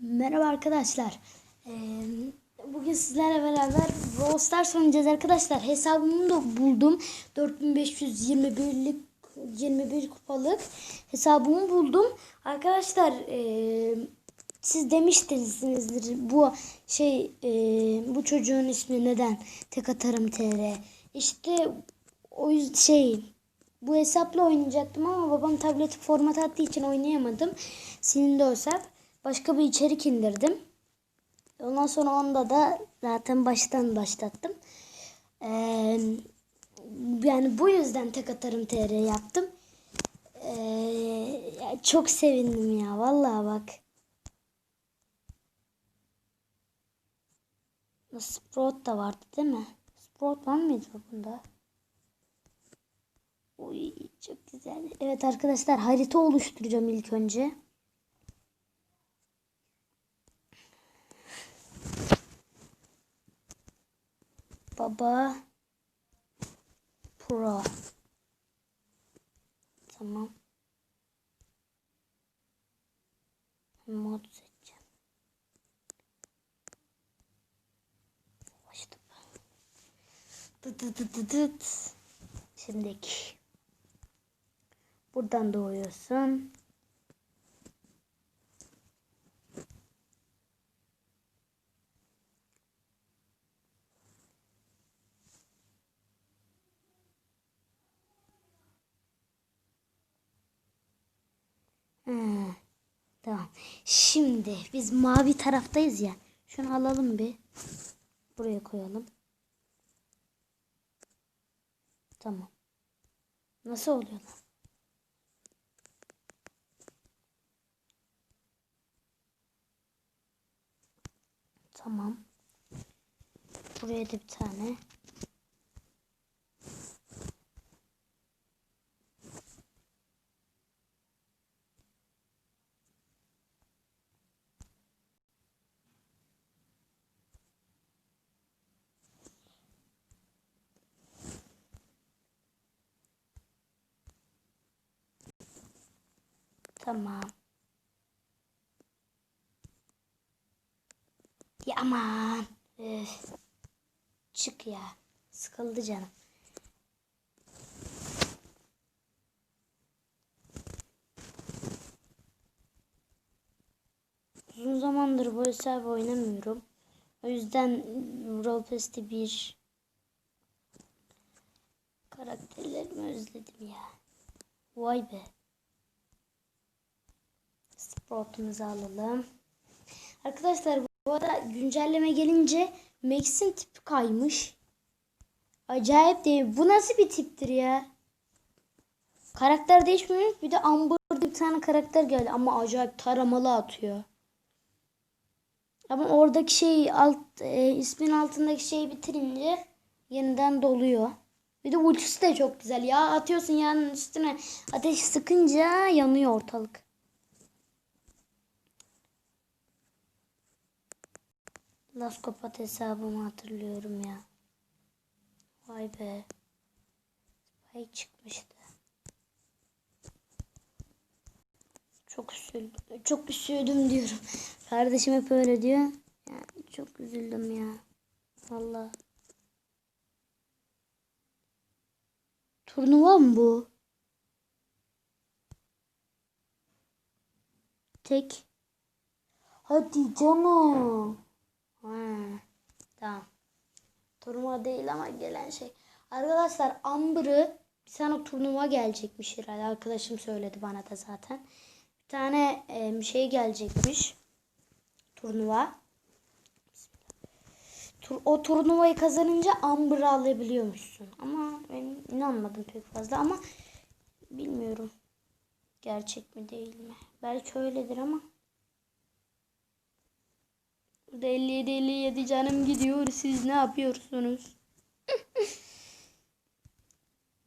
Merhaba arkadaşlar. Ee, bugün sizlerle beraber Brawl Stars oynayacağız arkadaşlar. Hesabımı da buldum. 4521'lik 21 kupalık hesabımı buldum. Arkadaşlar ee, siz demiştinizdir bu şey ee, bu çocuğun ismi neden tek atarım tr. İşte o şey bu hesapla oynayacaktım ama babam tableti format attığı için oynayamadım. Silindi o hesap. Başka bir içerik indirdim. Ondan sonra onda da zaten baştan başlattım. Ee, yani bu yüzden tek atarım tr yaptım. Ee, çok sevindim ya vallahi bak. Sprout da vardı değil mi? Sprout var mıydı bunda? Uy çok güzel. Evet arkadaşlar harita oluşturacağım ilk önce. Baba Pro. Tamam. Mod seçeceğim. Başladım. Şimdiki. Buradan doğuyorsun. Hmm, tamam. Şimdi biz mavi taraftayız ya. Şunu alalım bir. Buraya koyalım. Tamam. Nasıl oluyor lan? Tamam. Buraya da bir tane. Tamam. Ya aman. Üf. Çık ya. Sıkıldı canım. Uzun zamandır bu hesabı oynamıyorum. O yüzden Pass'te bir karakterlerimi özledim ya. Vay be. Sprout'umuzu alalım. Arkadaşlar bu arada güncelleme gelince Max'in tipi kaymış. Acayip değil. Bu nasıl bir tiptir ya? Karakter değişmiyor. Bir de Amber bir tane karakter geldi ama acayip taramalı atıyor. Ama oradaki şey alt e, ismin altındaki şeyi bitirince yeniden doluyor. Bir de ultisi de çok güzel. Ya atıyorsun yanın üstüne ateş sıkınca yanıyor ortalık. Laskopat hesabımı hatırlıyorum ya. Vay be. Spike çıkmıştı. Çok üzüldüm. Çok üzüldüm diyorum. Kardeşim hep öyle diyor. Yani çok üzüldüm ya. Vallahi. Turnuva mı bu? Tek. Hadi canım. Ha, tamam. Turnuva değil ama gelen şey. Arkadaşlar Amber'ı bir tane turnuva gelecekmiş herhalde. Arkadaşım söyledi bana da zaten. Bir tane e, şey gelecekmiş. Turnuva. Tur, o turnuvayı kazanınca Amber'ı alabiliyormuşsun. Ama ben inanmadım pek fazla ama bilmiyorum. Gerçek mi değil mi? Belki öyledir ama. Burada 57 57 canım gidiyor. Siz ne yapıyorsunuz?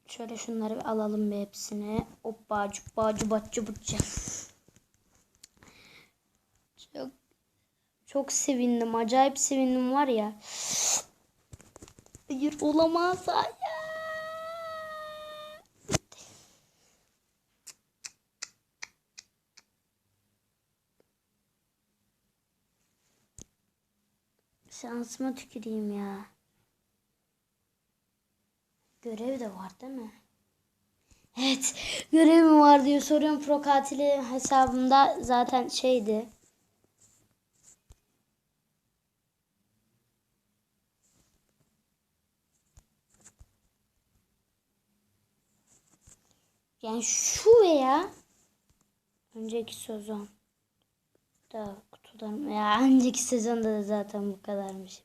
Şöyle şunları bir alalım bir hepsini. Hoppa cuppa cubat cubutça. Çok çok sevindim. Acayip sevindim var ya. Hayır olamaz. Hayır. Şansıma tüküreyim ya. Görev de var değil mi? Evet. Görevim var diyor. Soruyorum pro katili hesabımda zaten şeydi. Yani şu veya önceki sezon da kutudan ya önceki sezonda da zaten bu kadarmış.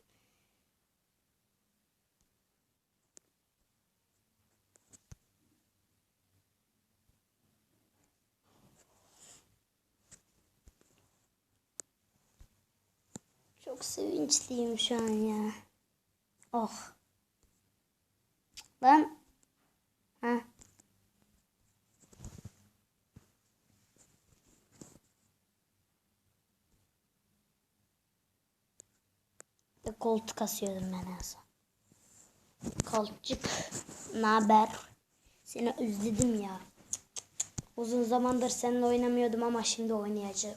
Çok sevinçliyim şu an ya. Oh. Lan. Ha. Koltuk asıyordum ben en son. Koltuk. Ne haber? Seni özledim ya. Uzun zamandır seninle oynamıyordum ama şimdi oynayacağım.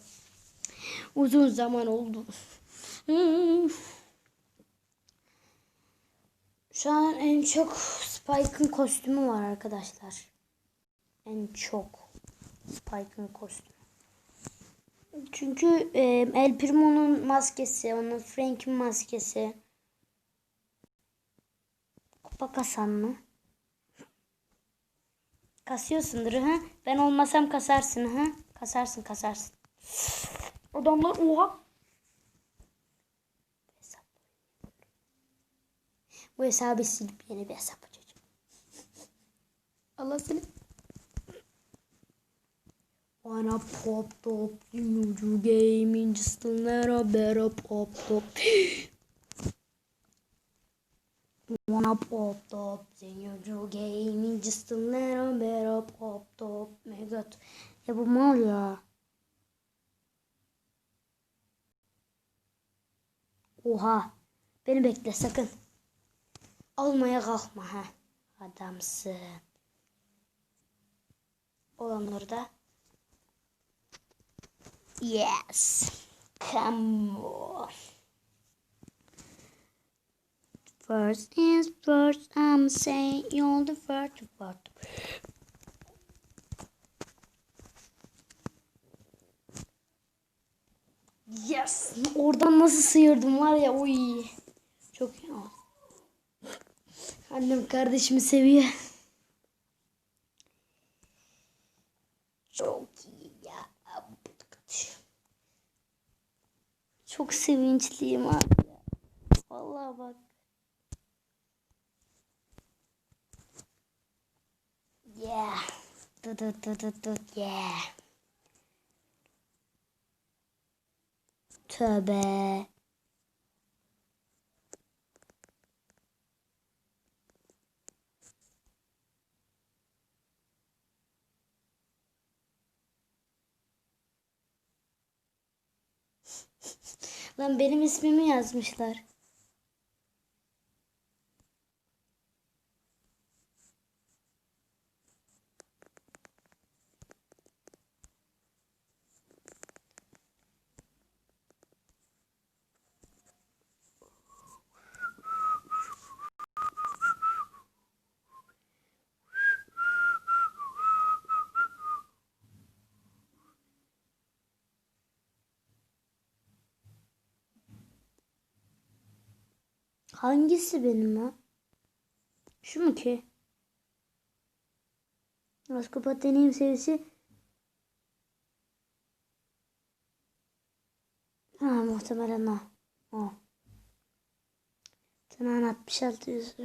Uzun zaman oldu. Şu an en çok Spike'ın kostümü var arkadaşlar. En çok Spike'ın kostümü. Çünkü e, El Primo'nun maskesi, onun Frank'in maskesi. Kupa kasan mı? Kasıyorsundur ha? Ben olmasam kasarsın ha? Kasarsın kasarsın. Adamlar oha. Hesap. Bu hesabı silip yeni bir hesap açacağım. Allah seni. Wanna pop top, you gaming just a better pop top. Wanna pop top, you gaming just a better pop top. Megat. Ya bu mal ya. Oha. Beni bekle sakın. Almaya kalkma ha. Adamsın. Olanları da Yes. Come on. First is first, I'm saying you're the first part. Yes. Oradan nasıl sıyırdım var ya. Uy. Çok iyi. Annem kardeşimi seviyor. Çok iyi ya. Çok sevinçliyim abi. Vallahi bak. Yeah. Du du du du du yeah. Tövbe. Lan benim ismimi yazmışlar. Hangisi benim ha? Şu mu ki? Askopat deneyim seviyesi. Ha muhtemelen o. O. Tırnağın 66 yüz.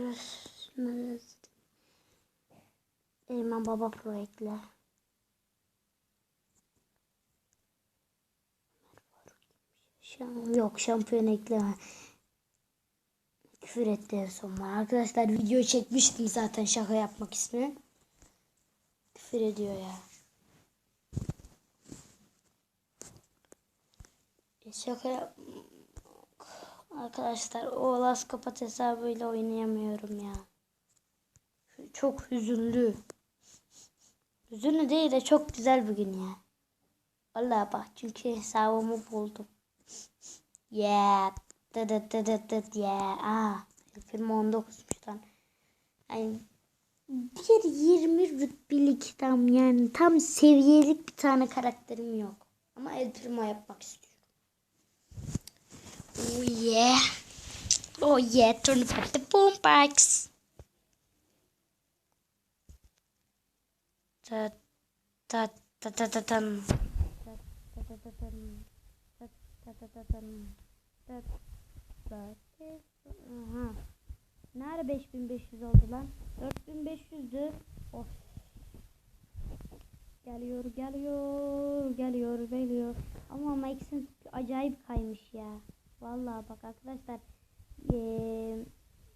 Eyman Baba Pro ekle. Şam- Yok şampiyon ekleme. Küfür etti en son bana. Arkadaşlar video çekmiştim zaten şaka yapmak ismi. Küfür ediyor ya. E, Şaka yap... Arkadaşlar o Las Kapat hesabıyla oynayamıyorum ya. Çok hüzünlü. Hüzünlü değil de çok güzel bir gün ya. Vallahi bak çünkü hesabımı buldum. Yeah. Dıt dıt dıt dıt dıt yeah. Aa, film 19'muş lan. Yani bir 20 rütbelik tam yani tam seviyelik bir tane karakterim yok. Ama El Primo yapmak istiyorum. Oh yeah. Oh yeah, turn back the boombox. Ta ta ta ta ta tan. Ta ta ta ta tan. Ta ta ta ta tan. Ta Aha. Nerede 5500 oldu lan? 4500'dü. Of. Geliyor, geliyor, geliyor, geliyor. Ama ama ikisinin acayip kaymış ya. Vallahi bak arkadaşlar. Ee,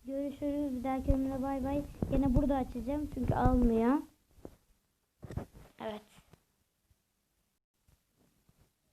görüşürüz. Bir dahaki bay bay. Yine burada açacağım çünkü almıyor. Evet.